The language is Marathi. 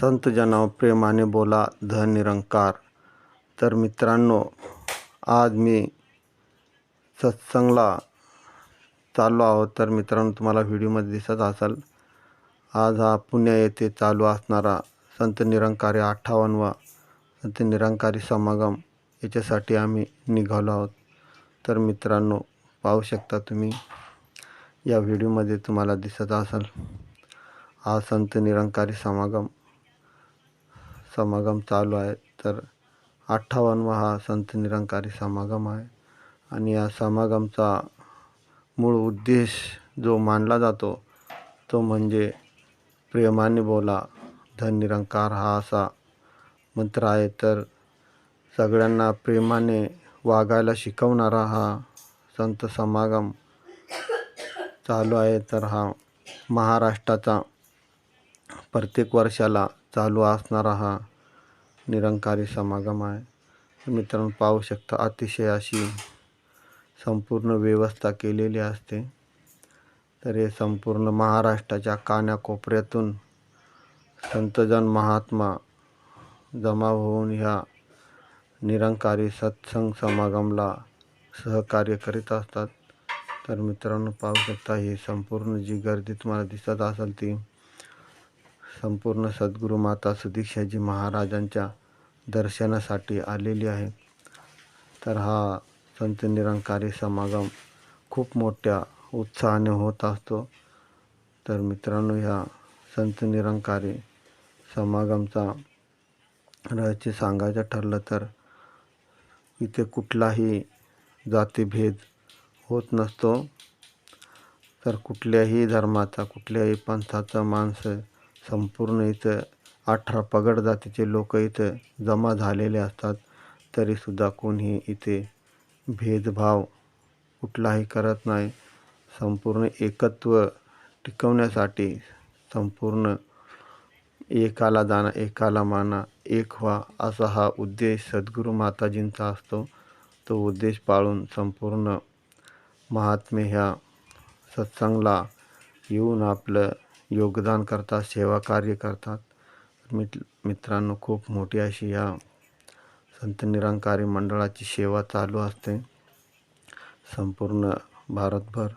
संत जनाव प्रेमाने बोला धन निरंकार. तर मित्रांनो आज मी सत्संगला चाललो आहोत. तर मित्रांनो तुम्हाला व्हिडिओमध्ये दिसत असाल आज हा पुणे येथे चालू असणारा संत निरंकारी अठ्ठावन्नवा संत निरंकारी समागम याच्यासाठी आम्ही निघालो आहोत. तर मित्रांनो पाहू शकता तुम्ही या व्हिडिओमध्ये तुम्हाला दिसत असाल हा संत निरंकारी समागम समागम चालू आहे तर अठ्ठावन्नवा हा संत निरंकारी समागम आहे. आणि या समागमचा मूळ उद्देश जो मानला जातो तो म्हणजे प्रेमाने बोला धन निरंकार हा असा मंत्र आहे. तर सगळ्यांना प्रेमाने वागायला शिकवणारा हा संत समागम चालू आहे. तर हा महाराष्ट्राचा प्रत्येक वर्षाला चालू असणारा हा निरंकारी समागम आहे. मित्रांनो पाहू शकता अतिशय अशी संपूर्ण व्यवस्था केलेली असते. तर हे संपूर्ण महाराष्ट्राच्या कानाकोपऱ्यातून संतजन महात्मा जमा होऊन ह्या निरंकारी सत्संग समागमला सहकार्य करीत असतात. तर मित्रांनो पाहू शकता ही संपूर्ण जी गर्दी तुम्हाला दिसत असेल ती संपूर्ण सद्गुरू माता सुदीक्षाजी महाराजांच्या दर्शनासाठी आलेली आहे. तर हा संत निरंकारी समागम खूप मोठ्या उत्साहाने होत असतो. तर मित्रांनो ह्या संत निरंकारी समागमचा रहस्य सांगायचं ठरलं तर इथे कुठलाही जातीभेद होत नसतो. तर कुठल्याही धर्माचा कुठल्याही पंथाचा माणसं संपूर्ण इथं अठरा पगड जातीचे लोक इथं जमा झालेले असतात. तरीसुद्धा कोणी इथे भेदभाव कुठलाही करत नाही. संपूर्ण एकत्व टिकवण्यासाठी संपूर्ण एकाला जाणं एकाला माना एक व्हा असा हा उद्देश सद्गुरू माताजींचा असतो. तो उद्देश पाळून संपूर्ण महात्मे ह्या सत्संगला येऊन आपलं योगदान करतात सेवा कार्य करतात. मित मित्रांनो खूप मोठी अशी या संत निरंकारी मंडळाची सेवा चालू असते. संपूर्ण भारतभर